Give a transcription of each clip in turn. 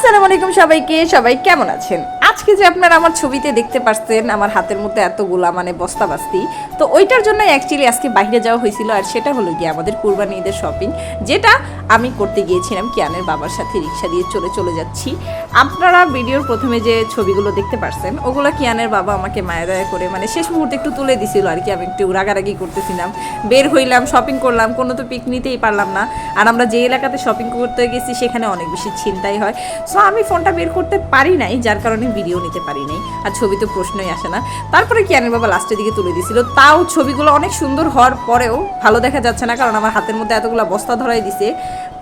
আসসালামু আলাইকুম সবাইকে, সবাই কেমন আছেন? আজকে যে আপনারা আমার ছবিতে দেখতে পাচ্ছেন আমার হাতের মধ্যে এতগুলা মানে বস্তা বাস্তি তো ওইটার জন্য অ্যাকচুয়ালি আজকে বাইরে যাওয়া হয়েছিল, আর সেটা হলো গিয়ে আমাদের কুরবানি ঈদের শপিং যেটা আমি করতে গিয়েছিলাম কিয়ানের বাবার সাথে রিক্সা দিয়ে চলে চলে যাচ্ছি। আপনারা ভিডিওর প্রথমে যে ছবিগুলো দেখতে পারছেন, ওগুলো কিয়ানের বাবা আমাকে মায়া দয়া করে মানে শেষ মুহূর্তে একটু তুলে দিছিল আর কি, আমি একটু রাগারাগি করতেছিলাম। বের হইলাম শপিং করলাম, কোনো তো পিক নিতেই পারলাম না। আর আমরা যে এলাকাতে শপিং করতে গেছি, সেখানে অনেক বেশি ছিনতাই হয়। সো আমি ফোনটা বের করতে পারি নাই, যার কারণে ভিডিও নিতে পারি নাই। আর ছবি তো প্রশ্নই আসে না। তারপরে কিয়ানের বাবা লাস্টের দিকে তুলে দিছিল। তাও ছবিগুলো অনেক সুন্দর হওয়ার পরেও ভালো দেখা যাচ্ছে না, কারণ আমার হাতের মধ্যে এতগুলো বস্তা ধরাই দিছে।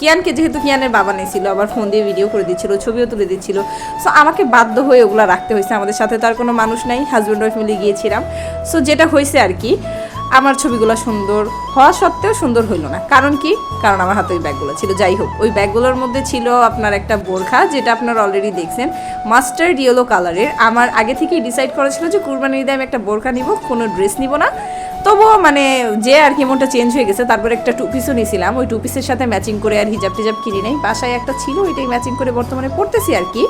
কিয়ানকে যেহেতু কিয়ানের বাবা নিয়েছিল আবার ফোন দিয়ে ভিডিও করে দিচ্ছিল, ছবিও তুলে দিচ্ছিল। সো আমাকে বাধ্য হয়ে ওগুলো রাখতে হয়েছে। আমাদের সাথে তো আর কোনো মানুষ নাই হাজব্যান্ড ওয়াইফ মিলে গিয়েছিলাম। সো যেটা হয়েছে আর কি, আমার ছবিগুলো সুন্দর হওয়া সত্ত্বেও সুন্দর হইল না। কারণ কি? কারণ আমার হাতে ওই ব্যাগগুলো ছিল। যাই হোক, ওই ব্যাগগুলোর মধ্যে ছিল আপনার একটা বোরখা, যেটা আপনারা অলরেডি দেখছেন মাস্টার্ড ইয়েলো কালারের আমার আগে থেকেই ডিসাইড করা ছিল যে কুরবানির ঈদে আমি একটা বোরখা নিব, কোনো ড্রেস নিব না। তবুও মানে যে আর কি মনটা চেঞ্জ হয়ে গেছে, তারপর একটা টু পিসও নিয়েছিলাম। ওই টু পিসের সাথে ম্যাচিং করে আর হিজাব টিজাব কিনি নাই। বাসায় একটা ছিল, ওইটাই ম্যাচিং করে বর্তমানে পড়তেছি আর কি।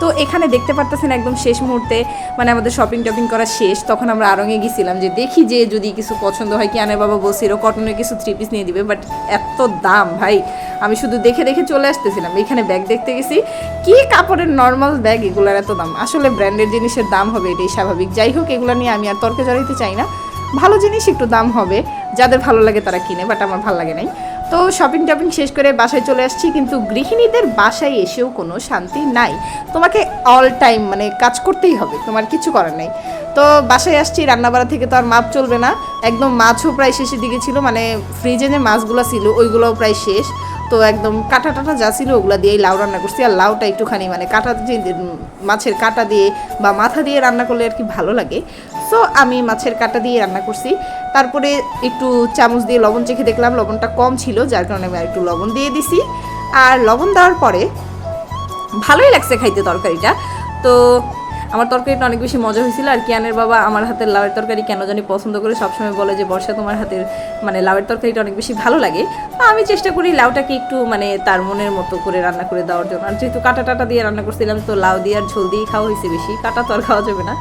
তো এখানে দেখতে পারতেছেন একদম শেষ মুহূর্তে মানে আমাদের শপিং টপিং করা শেষ। তখন আমরা আরঙে গেছিলাম যে দেখি যে যদি কিছু পছন্দ হয় কি আনের বাবা বলছিল কটনের কিছু থ্রি পিস নিয়ে দিবে। বাট এত দাম ভাই, আমি শুধু দেখে দেখে চলে আসতেছিলাম। এখানে ব্যাগ দেখতে গেছি। কি কাপড়ের নর্মাল ব্যাগ এগুলোর এত দাম? আসলে ব্র্যান্ডের জিনিসের দাম হবে এটাই স্বাভাবিক। যাই হোক, এগুলো নিয়ে আমি আর তর্কে জড়াইতে চাই না। ভালো জিনিস একটু দাম হবে। যাদের ভালো লাগে তারা কিনে বাট আমার ভালো লাগে নাই। তো শপিং টপিং শেষ করে বাসায় চলে আসছি, কিন্তু গৃহিণীদের বাসায় এসেও কোনো শান্তি নাই। তোমাকে অল টাইম মানে কাজ করতেই হবে, তোমার কিছু করার নেই। তো বাসায় আসছি, রান্নাবাড়া থেকে তো আর মাপ চলবে না। একদম মাছও প্রায় শেষের দিকে ছিল মানে ফ্রিজে যে মাছগুলো ছিল, ওইগুলোও প্রায় শেষ। তো একদম কাটা টাটা যা ছিল, ওগুলো দিয়েই লাউ রান্না করছি। আর লাউটা একটুখানি মানে কাটা যে মাছের কাটা দিয়ে বা মাথা দিয়ে রান্না করলে আর কি ভালো লাগে। সো আমি মাছের কাটা দিয়ে রান্না করছি। তারপরে একটু চামচ দিয়ে লবণ চেখে দেখলাম, লবণটা কম ছিল, যার কারণে আমি একটু লবণ দিয়ে দিছি। আর লবণ দেওয়ার পরে ভালোই লাগছে খাইতে তরকারিটা। তো আমার তরকারিটা অনেক বেশি মজা হয়েছিল আর কিয়ানের বাবা আমার হাতের লাউয়ের তরকারি কেন জানি পছন্দ করে সবসময় বলে যে, বর্ষা, তোমার হাতের মানে লাউয়ের তরকারিটা অনেক বেশি ভালো লাগে। আমি চেষ্টা করি লাউটাকে একটু মানে তার মনের মতো করে রান্না করে দেওয়ার জন্য। আর যেহেতু কাটা টাটা দিয়ে রান্না করছিলাম, তো লাউ দিয়ে আর ঝোল দিয়েই খাওয়া হয়েছে বেশি। কাটা তো আর খাওয়া যাবে না।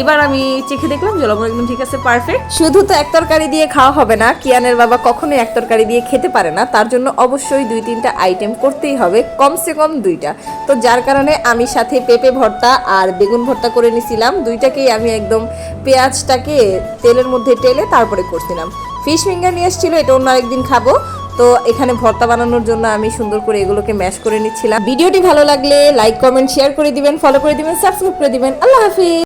এবার আমি চেখে দেখলাম যে, লবণ একদম ঠিক আছে পারফেক্ট শুধু তো এক তরকারি দিয়ে খাওয়া হবে না, কিয়ানের বাবা কখনোই এক তরকারি দিয়ে খেতে পারে না। তার জন্য অবশ্যই দুই, তিনটা আইটেম করতেই হবে, কমসে কম দুইটা। তো যার কারণে আমি সাথে পেঁপে ভর্তা আর বেগুন ভর্তা করে নিছিলাম। দুইটাকেই আমি একদম পেঁয়াজটাকে তেলের মধ্যে টেলে তারপরে করছিলাম। ফিশ ফিঙ্গার নিয়ে এসেছিল, এটা অন্য আরেকদিন খাব। তো এখানে ভর্তা বানানোর জন্য আমি সুন্দর করে এগুলোকে ম্যাশ করে নিচ্ছিলাম। ভিডিওটি ভালো লাগলে লাইক, কমেন্ট, শেয়ার করে দিবেন ফলো করে দিবেন সাবস্ক্রাইব করে দিবেন। আল্লাহ হাফিজ!